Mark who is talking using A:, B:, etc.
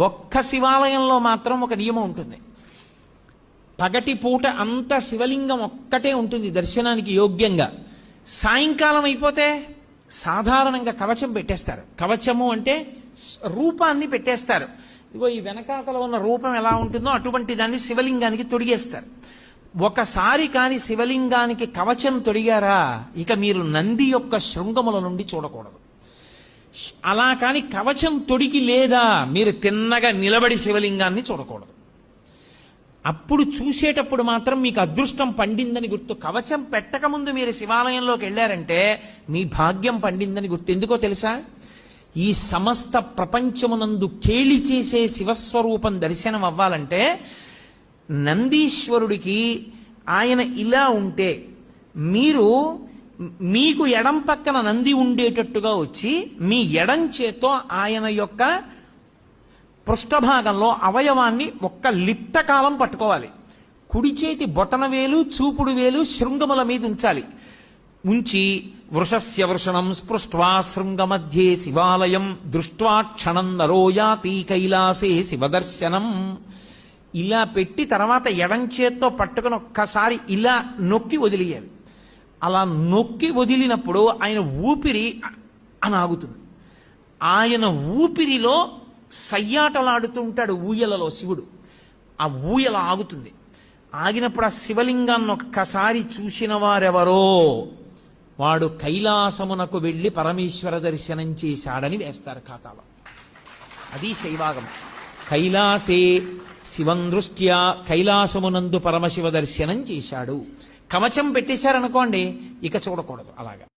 A: ఒక్క శివాలయంలో మాత్రం ఒక నియమం ఉంటుంది. పగటి పూట అంత శివలింగం ఒక్కటే ఉంటుంది దర్శనానికి యోగ్యంగా. సాయంకాలం అయిపోతే సాధారణంగా కవచం పెట్టేస్తారు. కవచము అంటే రూపాన్ని పెట్టేస్తారు. ఇగో ఈ వెనకాతల ఉన్న రూపం ఎలా ఉంటుందో అటువంటి దాన్ని శివలింగానికి తొడిగేస్తారు. ఒకసారి కాని శివలింగానికి కవచం తొడిగారా ఇక మీరు నంది యొక్క శృంగముల నుండి చూడకూడదు. అలా కాని కవచం తొడిగి లేదా మీరు తిన్నగా నిలబడి శివలింగాన్ని చూడకూడదు. అప్పుడు చూసేటప్పుడు మాత్రం మీకు అదృష్టం పండిందని గుర్తు. కవచం పెట్టకముందు మీరు శివాలయంలోకి వెళ్ళారంటే మీ భాగ్యం పండిందని గుర్తు. ఎందుకో తెలుసా? ఈ సమస్త ప్రపంచమునందు కేళి చేసే శివస్వరూపం దర్శనం అవ్వాలంటే నందీశ్వరుడికి ఆయన ఇలా ఉంటే మీరు మీకు ఎడం పక్కన నంది ఉండేటట్టుగా వచ్చి మీ ఎడం చేత్తో ఆయన యొక్క పృష్ఠభాగంలో అవయవాన్ని ఒక్క లిప్త కాలం పట్టుకోవాలి. కుడి చేతి బొటన వేలు చూపుడు వేలు శృంగముల మీద ఉంచాలి. ఉంచి వృషస్య వృషణం స్పృష్ట్వా శృంగమధ్యే శివాలయం దృష్ట్వా క్షణం నరోయాతి కైలాసే శివదర్శనం. ఇలా పెట్టి తర్వాత ఎడం చేత్తో పట్టుకుని ఒక్కసారి ఇలా నొక్కి వదిలేయాలి. అలా నొక్కి వదిలినప్పుడు ఆయన ఊపిరి అని ఆగుతుంది ఆయన ఊపిరిలో సయ్యాటలాడుతుంటాడు ఊయలలో శివుడు. ఆ ఊయల ఆగుతుంది. ఆగినప్పుడు ఆ శివలింగాన్ని ఒక్కసారి చూసిన వారెవరో వాడు కైలాసమునకు వెళ్ళి పరమేశ్వర దర్శనం చేశాడని వేస్తారు ఖాతాలో. అది శైవాగం కైలాసే శివం దృష్ట్యా కైలాసమునందు పరమశివ దర్శనం చేశాడు. కవచం పెట్టేశారనుకోండి ఇక చూడకూడదు. అలాగా.